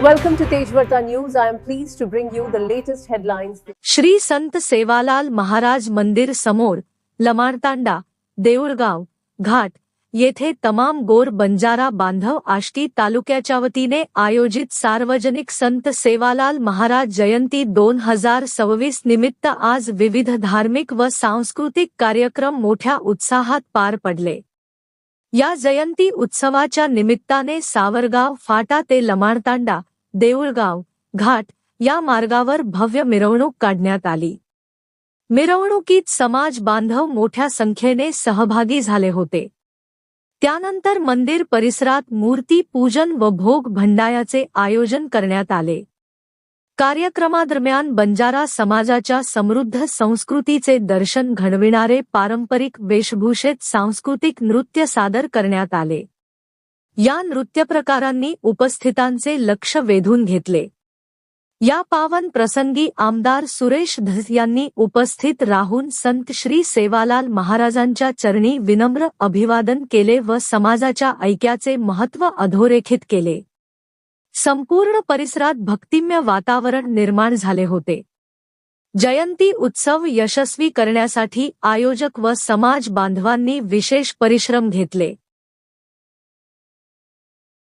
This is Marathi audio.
Welcome to Tejvarta News. I am pleased to bring you the latest headlines. Shri संत सेवालाल महाराज मंदिर समोर लमारतांडा देऊळगाव घाट येथे तमाम गोर बंजारा बांधव आष्टी तालुक्याच्या वतीने आयोजित सार्वजनिक संत सेवालाल महाराज जयंती दोन हजार सव्वीस निमित्त आज विविध धार्मिक व सांस्कृतिक कार्यक्रम मोठ्या उत्साहात पार पडले या जयंती उत्सवाच्या निमित्ताने सावरगाव फाटा ते लमाणतांडा देऊळगाव घाट या मार्गावर भव्य मिरवणूक काढण्यात आली. मिरवणुकीत समाज बांधव मोठ्या संख्येने सहभागी झाले होते. त्यानंतर मंदिर परिसरात मूर्ती पूजन व भोग भंडायाचे आयोजन करण्यात आले. कार्यक्रमादरम्यान बंजारा समाजाच्या समृद्ध संस्कृतीचे दर्शन घडविणारे पारंपरिक वेशभूषेत सांस्कृतिक नृत्य सादर करण्यात आले. या नृत्यप्रकारांनी उपस्थितांचे लक्ष वेधून घेतले. या पावन प्रसंगी आमदार सुरेश धस यांनी उपस्थित राहून संत श्री सेवालाल महाराजांच्या चरणी विनम्र अभिवादन केले व समाजाच्या ऐक्याचे महत्त्व अधोरेखित केले. संपूर्ण परिसरात भक्तिम्य वातावरण निर्माण झाले होते. जयंती उत्सव यशस्वी करण्यासाठी आयोजक व समाज बांधवांनी विशेष परिश्रम घेतले.